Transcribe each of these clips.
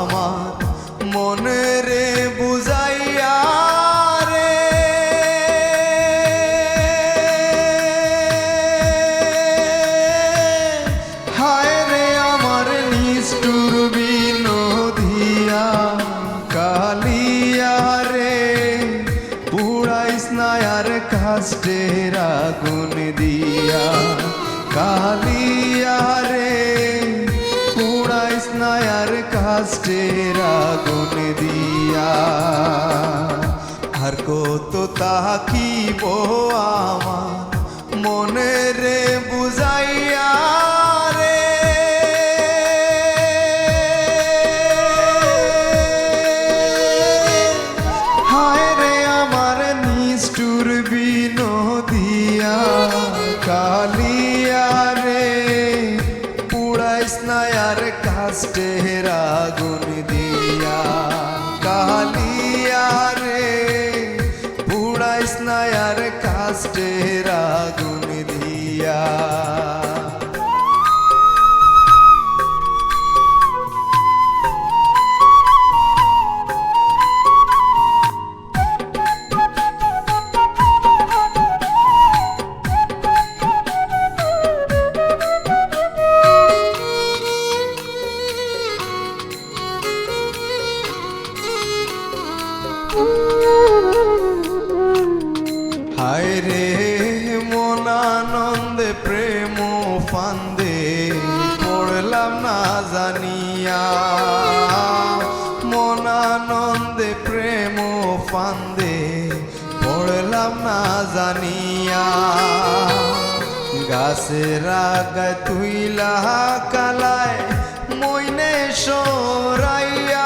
আমার মনে রে রে। হায় রে আমার নিষ্ঠুর বিনোদিয়া, কালিয়া রে, পুড়াইস নায়ার কাস্টের আগুন দিয়া, কালিয়া কাস্টের আগুন দিয়া। আর কত তাকিব আমার মনে রে বুঝাইয়া পুড়াইস না আর কাস্টের আগুন দিয়া কালিয়া রে পুড়াইস না আর কাস্টের আগুন দিয়া রে মন আনন্দে প্রেম ফান্দে, পড়লাম না জানিয়া। মন আনন্দে প্রেম ফান্দে, পড়লাম না জানিয়া। গাছের আগায় তুইলা কালায় মইনে সরাইয়া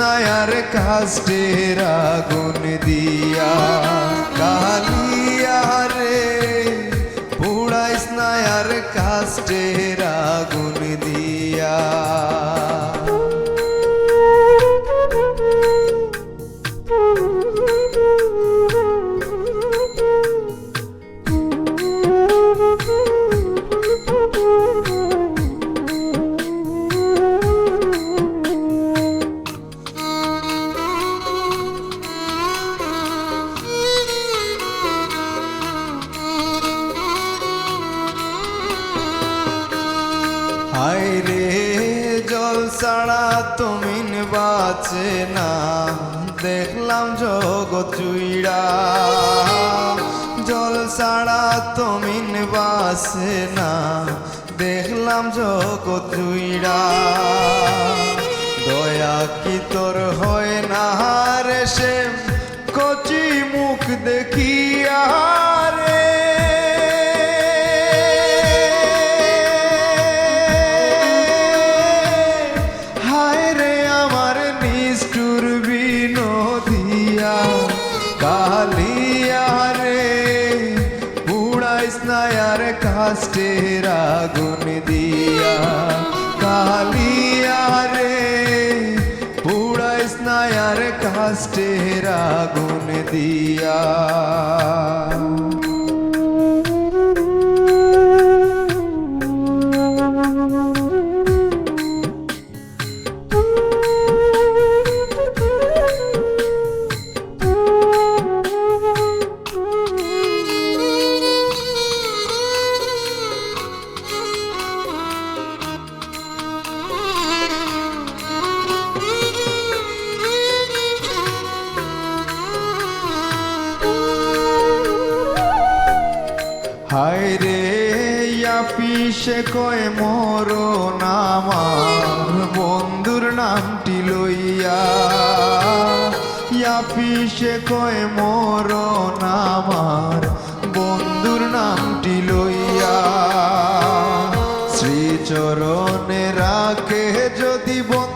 পুড়াইস কাস্টে আগুন দিয়া। কালিয়া রে পুড়াইস নয়ার কাস্টে আগুন দিয়া। ছাড়া তুমি বাঁচে না। দেখলাম জগৎ চুইড়া জল ছাড়া তুমি বাঁচে না। দেখলাম জগৎ জুইড়া। আর কাস্টের আগুন দিয়া কালিয়া রে পুড়াইস না আর কাস্টের আগুন দিয়া হায় রে পিসে কয় মোর নামার বন্ধুর নামটি লইয়া। পিসে কয় মোর নামার বন্ধুর নামটি লইয়া। শ্রীচরণে রাখে যদি জানি